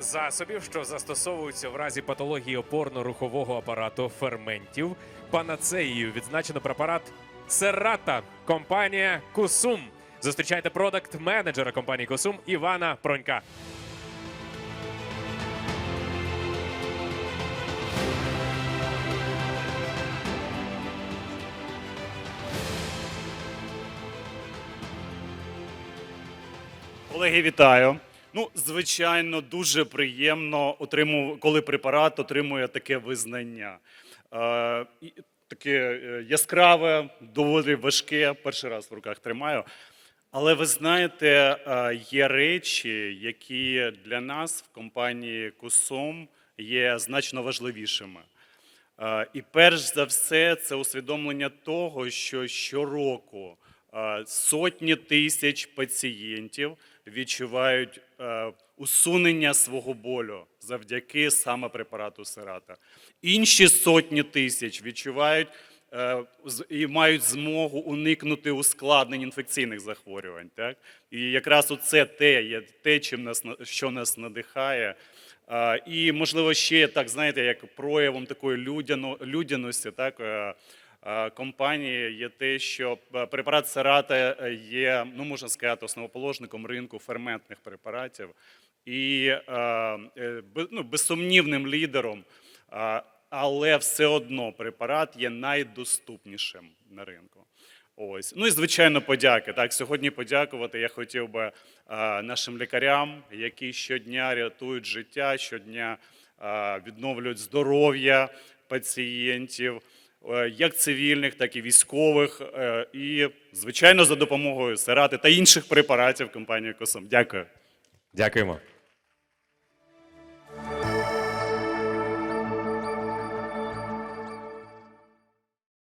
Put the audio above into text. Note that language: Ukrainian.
засобів, що застосовуються в разі патології опорно-рухового апарату ферментів. Панацеєю відзначено препарат Серата, компанія Кусум. Зустрічайте продакт менеджера компанії Кусум Івана Пронька. Колеги, вітаю. Ну, звичайно, дуже приємно коли препарат отримує таке визнання. Е, таке е, яскраве, доволі важке. Перший раз в руках тримаю. Але ви знаєте, е, є речі, які для нас в компанії Кусом є значно важливішими. І перш за все, це усвідомлення того, що щороку сотні тисяч пацієнтів відчувають е, усунення свого болю завдяки саме препарату Серата. Інші сотні тисяч відчувають е, і мають змогу уникнути ускладнень інфекційних захворювань. Так? І якраз оце те, є те, чим нас на- що нас надихає. І, можливо, ще так, знаєте, як проявом такої людяно, людяності, так, е, е, компанії є те, що е, препарат Серата е, є, ну можна сказати, основоположником ринку ферментних препаратів і е, е, ну, безсумнівним лідером. Але все одно препарат є найдоступнішим на ринку. Ось. Ну і звичайно, подяки. Так, сьогодні подякувати я хотів би нашим лікарям, які щодня рятують життя, щодня відновлюють здоров'я пацієнтів, е, як цивільних, так і військових. е, І, звичайно, за допомогою Серати та інших препаратів компанії Косом. Дякую. Дякуємо.